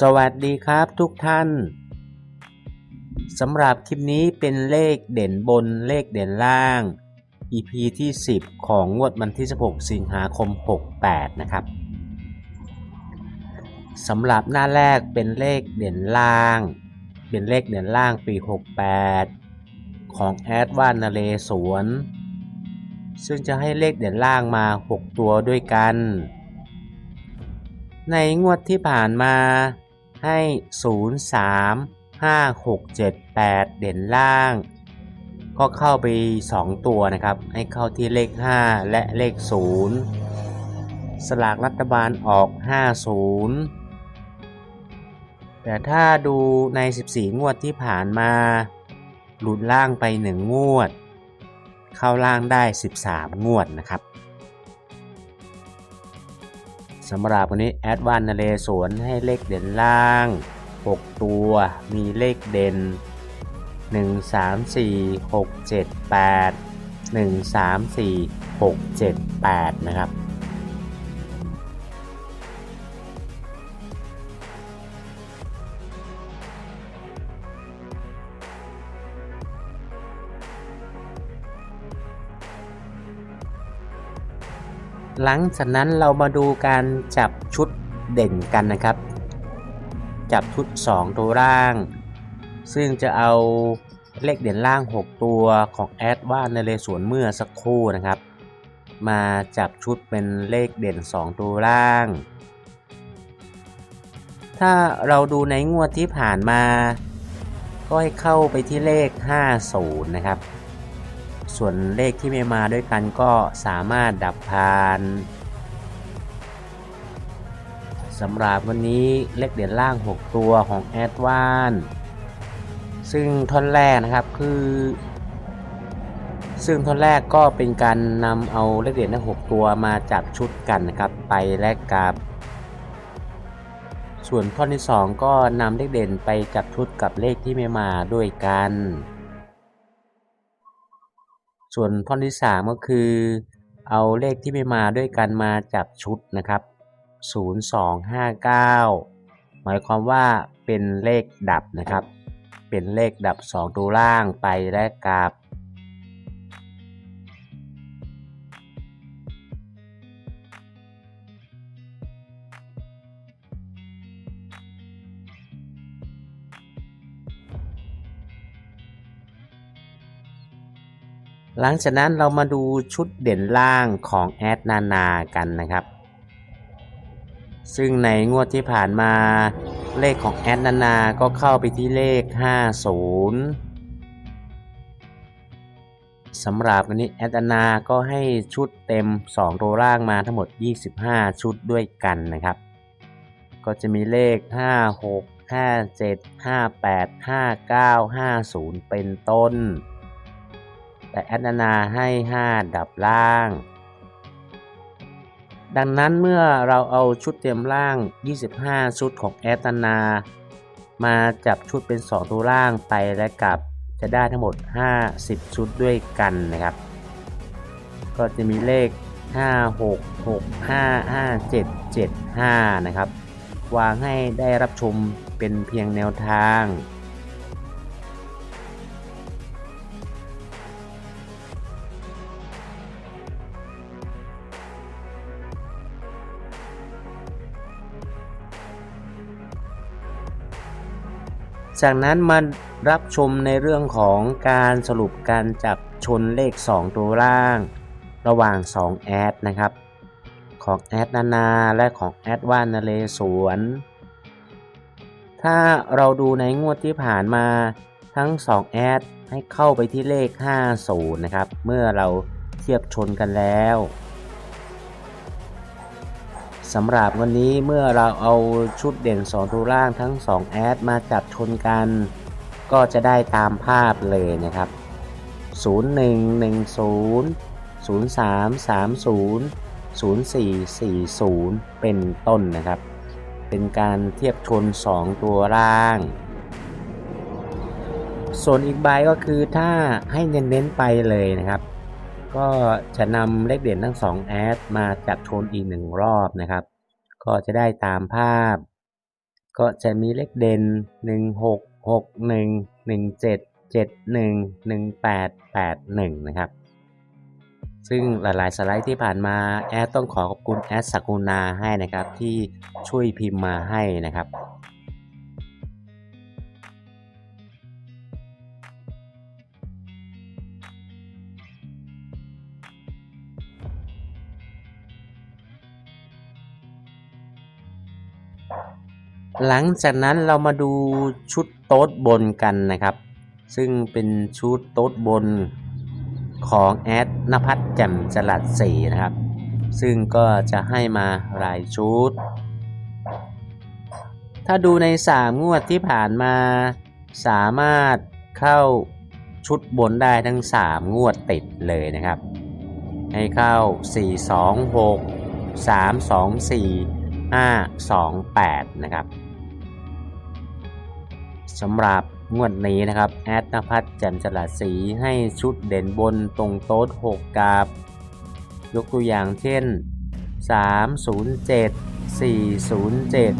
สวัสดีครับทุกท่านสำหรับคลิปนี้เป็นเลขเด่นบนเลขเด่นล่าง EP ที่ 10 ของงวดวันที่ 16 สิงหาคม 68 นะครับสำหรับหน้าแรกเป็นเลขเด่นล่าง เป็นเลขเด่นล่างปี 68 ของแอดวานนาเลสวน ซึ่งจะให้เลขเด่นล่างมา 6 ตัวด้วยกัน ในงวดที่ผ่านมาให้ 0 3 5 6 7 8 เด่นล่าง ก็เข้าไป 2 ตัวนะครับ ให้เข้าที่เลข 5 และเลข 0 สลากรัฐบาลออก 50 แต่ถ้าดูใน 14 งวดที่ผ่านมา หลุดล่างไป 1 งวด เข้าล่างได้ 13 งวดนะครับ สำหรับวันนี้แอดวานนาเลสวนให้เลขเด่นล่าง 6 ตัวมีเลขเด่น 1 3 4 6 7 8 1 3 4 6 7 8 นะครับ หลังจากนั้นเรามาดูการจับชุดเด่นกันนะครับ จับชุด 2 ตัวล่าง ซึ่งจะเอาเลขเด่นล่าง 6 ตัวของแอดว่าในเลสวนเมื่อสักครู่นะครับ มาจับชุดเป็นเลขเด่น 2 ตัวล่าง ถ้าเราดูในงวดที่ผ่านมา ก็ให้เข้าไปที่เลข 50 นะครับ ส่วนเลขที่ไม่มาด้วยกันก็สามารถดับพานสำหรับวันนี้เลขเด่นล่าง 6 ตัวของแอดวานซึ่งท่อนแรกนะครับคือ ซึ่งท่อนแรกก็เป็นการนำเอาเลขเด่นทั้ง6ตัวมาจับชุดกันนะครับไปแลกกับ ส่วนท่อนที่ 2 ก็นำเลขเด่นไปจับชุดกับเลขที่ไม่มาด้วยกัน ส่วนท่อนที่ 3 ก็คือ เอาเลขที่ไม่มาด้วยกันมาจับชุดนะครับ 0259 หมายความว่าเป็นเลขดับนะครับ เป็นเลขดับ 2 ตัวล่างไปและกับ หลังจากนั้นเรามาดูชุดเด่นล่างของแอดนานากันนะครับ ซึ่งในงวดที่ผ่านมาเลขของแอดนานาก็เข้าไปที่เลข 50สำหรับวันนี้แอดนานาก็ให้ชุดเต็ม2ตัวล่างมาทั้งหมด 25 ชุดด้วยกันนะครับ ก็จะมีเลข 56 57 58 59 50 เป็นต้น แต่แอดนานาให้ 5 ดับล่าง ดังนั้นเมื่อเราเอาชุดเต็มล่าง 25 ชุดของแอดนานา มาจับชุดเป็น 2 ตัวล่างไปและกลับจะได้ทั้งหมด 50 ชุดด้วยกันนะครับ ก็จะมีเลข 5 6 6 5 5 7 7 5 นะครับ วางให้ได้รับชมเป็นเพียงแนวทาง จากนั้นมารับชมในเรื่องของการสรุปการจับชนเลข 2 ตัวล่าง ระหว่าง 2 แอดนะครับ ของแอดนานาและของแอดว่านนเลสวน ถ้าเราดูในงวดที่ผ่านมาทั้ง 2 แอดให้เข้าไปที่เลข 50 นะครับ เมื่อเราเทียบชนกันแล้ว สำหรับวันนี้เมื่อเราเอาชุดเด่น 2 ตัวล่างทั้ง 2 แอดมาจับชนกัน ก็จะได้ตามภาพเลยนะครับ 0110 0330 0440 เป็นต้นนะครับ เป็นการเทียบชน 2 ตัวล่าง ส่วนอีกใบก็คือถ้าให้เน้นๆไปเลยนะครับ ก็จะนำเลขเด่นทั้ง 2 แอดมาจับชนอีกหนึ่งรอบนะครับ ก็จะได้ตามภาพ ก็จะมีเลขเด่น 1 6 6 1 1 7 7 1 1 8 8 1 นะครับ ซึ่งหลายๆ สไลด์ที่ผ่านมาแอดต้องขอขอบคุณแอดสักุณาให้นะครับที่ช่วยพิมพ์มาให้นะครับ หลังจากนั้นเรามาดูชุดโต๊ดบนกันนะครับ ซึ่งเป็นชุดโต๊ดบนของแอดนภัทรแจ่มจรัสสีนะครับ ซึ่งก็จะให้มารายชุด ถ้าดูใน 3 งวดที่ผ่านมาสามารถเข้าชุดบนได้ทั้ง 3 งวดติดเลยนะครับ ให้เข้า 4 2 6 3 2 4 5 2 8 นะครับ สำหรับงวดนี้นะครับ แอดนภัทรแจ่มฉลาดสีให้ชุดเด่นบนตรงโต๊ด6กาบ ยกตัวอย่างเช่น 307 407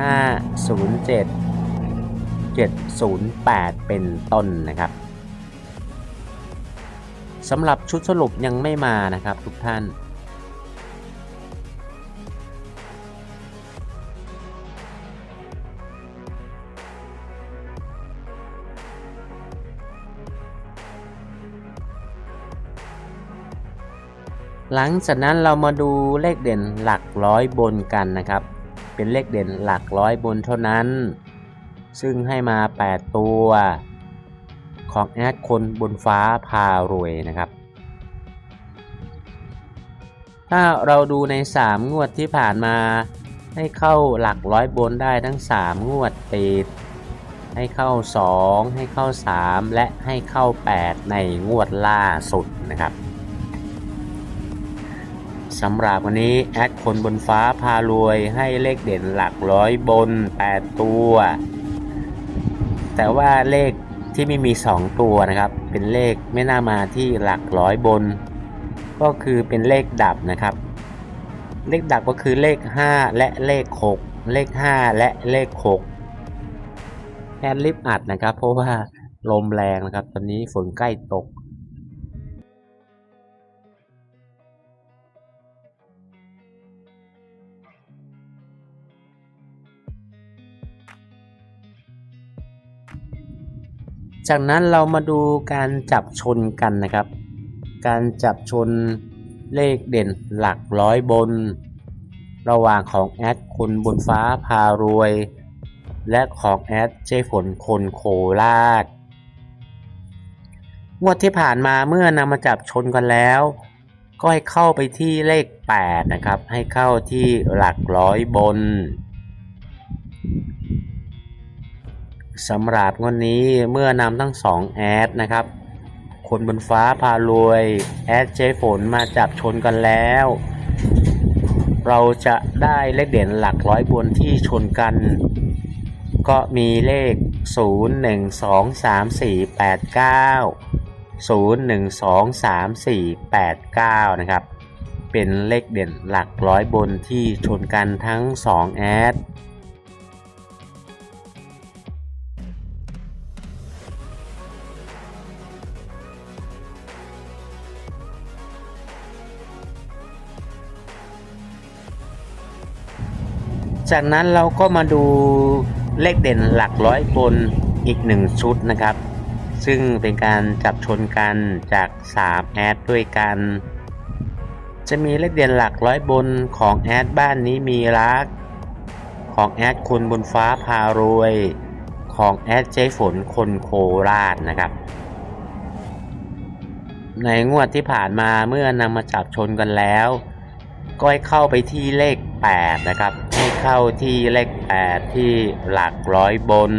507 708 เป็นต้นนะครับสำหรับชุดสรุปยังไม่มานะครับทุกท่าน หลังจากนั้นเรามาดูเลขเด่นหลักร้อยบนกันนะครับ เป็นเลขเด่นหลักร้อยบนเท่านั้น ซึ่งให้มา 8 ตัว ของแอดคนบนฟ้าพารวยนะครับ ถ้าเราดูใน 3 งวดที่ผ่านมา ให้เข้าหลักร้อยบนได้ทั้ง 3 งวดติด ให้เข้า 2 ให้เข้า 3 และให้เข้า 8 ในงวดล่าสุดนะครับ สำหรับวันนี้แอดคนบนฟ้าพารวยให้เลขเด่นหลักร้อยบน 8 ตัว แต่ว่าเลขที่ไม่มี 2 ตัวนะครับ เป็นเลขไม่น่ามาที่หลักร้อยบน ก็คือเป็นเลขดับนะครับ เลขดับก็คือเลข 5 และเลข 6 เลข 5 และเลข 6 แอดลิฟอัดนะครับ เพราะว่าลมแรงนะครับ ตอนนี้ฝนใกล้ตก จากนั้นเรามาดูการจับชนกันนะครับ การจับชนเลขเด่นหลักร้อยบน ระหว่างของแอดคนบนฟ้าพารวย และของแอดเจฝนคนโคราชงวดที่ผ่านมาเมื่อนำมาจับชนกันแล้ว ก็ให้เข้าไปที่เลข 8 นะครับ ให้เข้าที่หลักร้อยบน สำหรับงวดนี้เมื่อนำทั้ง2แอดนะครับ คนบนฟ้าพารวย แอดเจฝนมาจับชนกันแล้ว เราจะได้เลขเด่นหลักร้อยบนที่ชนกัน ก็มีเลข 0 1 2 3 4 8 9 0 1 2 3 4 8 9 นะครับ เป็นเลขเด่นหลักร้อยบนที่ชนกันทั้ง 2 แอด จากนั้นเราก็มาดูเลขเด่นหลักร้อยบนอีกหนึ่งชุดนะครับ ซึ่งเป็นการจับชนกันจาก 3 แอดด้วยกัน จะมีเลขเด่นหลักร้อยบนของแอดบ้านนี้มีรัก ของแอดคนบนฟ้าพารวย ของแอดเจ๊ฝนคนโคราชนะครับในงวดที่ผ่านมาเมื่อนำมาจับชนกันแล้ว ก็ให้เข้าไปที่เลข 8 นะครับ ให้เข้าที่เลข 8 ที่หลักร้อยบน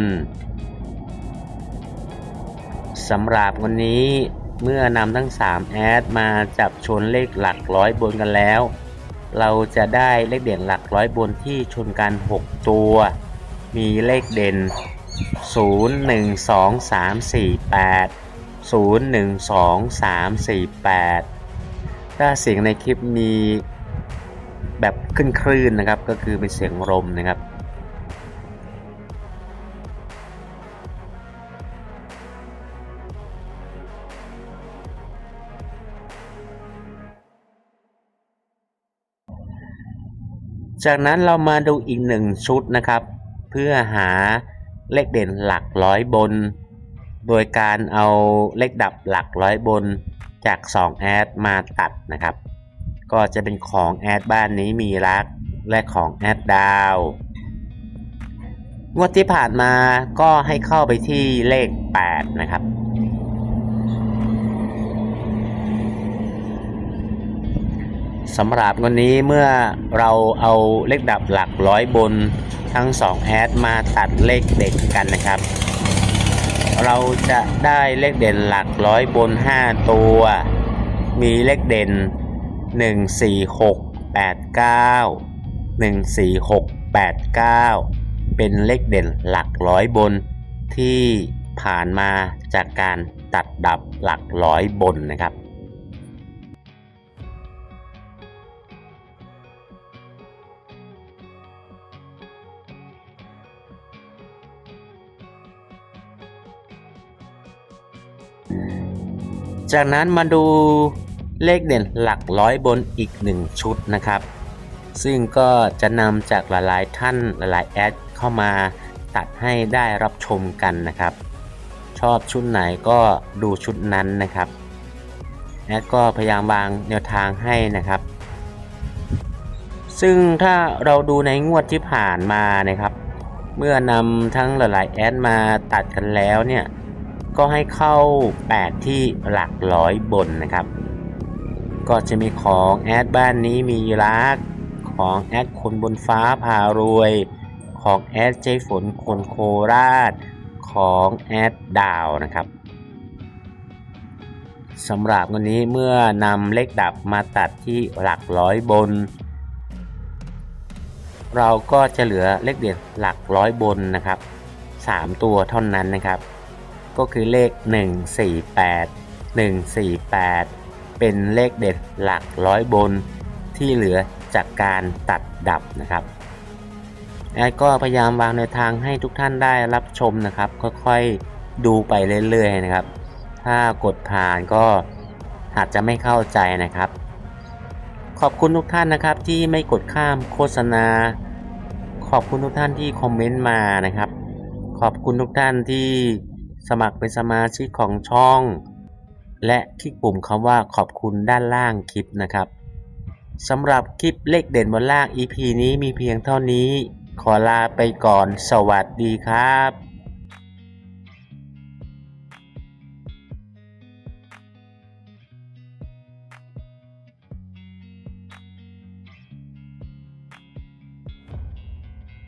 สำหรับวันนี้เมื่อนำทั้ง 3 แอดมาจับชนเลขหลักร้อยบนกันแล้ว เราจะได้เลขเด่นหลักร้อยบนที่ชนกัน 6 ตัว มีเลขเด่น 0 1 2 3 4 8 0 1 2 3 4 8 ถ้าเสียงในคลิปมี แบบขึ้นคลื่นนะครับ ก็คือเป็นเสียงลมนะครับจากนั้นเรามาดูอีกหนึ่งชุดนะครับ เพื่อหาเลขเด่นหลักร้อยบน โดยการเอาเลขดับหลักร้อยบนจาก 2 แอดมาตัดนะครับ ก็จะเป็นของแอดบ้านนี้มีรัก และของแอดดาวงวดที่ผ่านมาก็ให้เข้าไปที่เลข 8 นะครับ สำหรับวันนี้เมื่อเราเอาเลขดับหลักร้อยบนทั้ง 2 แอดมาตัดเลขเด็กกันนะครับ เราจะได้เลขเด่นหลักร้อยบน 5 ตัว มีเลขเด่น 1 4 6 8 9 1 4 6 8 9 เป็นเลขเด่นหลักร้อยบนที่ผ่านมาจากการตัดดับหลักร้อยบนนะครับจากนั้นมาดู เลขเด่นหลักร้อยบนอีกหนึ่งชุดนะครับ ซึ่งก็จะนำจากหลายๆท่านหลายๆแอดเข้ามาตัดให้ได้รับชมกันนะครับ ชอบชุดไหนก็ดูชุดนั้นนะครับแอดก็พยายามวางแนวทางให้นะครับ ซึ่งถ้าเราดูในงวดที่ผ่านมานะครับ เมื่อนำทั้งหลายๆแอดมาตัดกันแล้วเนี่ยก็ให้เข้า 8 ที่หลักร้อยบนนะครับ ก็จะมีของแอดบ้านนี้มีรัก ของแอดคนบนฟ้าพารวย ของแอดใจฝนคนโคราช ของแอดดาวนะครับสำหรับวันนี้เมื่อนำเลขดับมาตัดที่หลักร้อยบน เราก็จะเหลือเลขเด่นหลักร้อยบนนะครับ 3 ตัวเท่านั้นนะครับ ก็คือเลข 148 148 เป็นเลขเด็ดหลักร้อยบนที่เหลือจากการตัดดับนะครับแอดก็พยายามวางแนทางให้ทุกท่านได้รับชมนะครับ ค่อยๆดูไปเรื่อยๆนะครับ ถ้ากดผ่านก็อาจจะไม่เข้าใจนะครับ ขอบคุณทุกท่านนะครับที่ไม่กดข้ามโฆษณา ขอบคุณทุกท่านที่คอมเมนต์มานะครับ ขอบคุณทุกท่านที่สมัครเป็นสมาชิกของช่อง และคลิกปุ่มคำว่าขอบคุณด้านล่างคลิปนะครับสำหรับคลิปเลขเด่นบนล่าง EP นี้มีเพียงเท่านี้ ขอลาไปก่อน สวัสดีครับ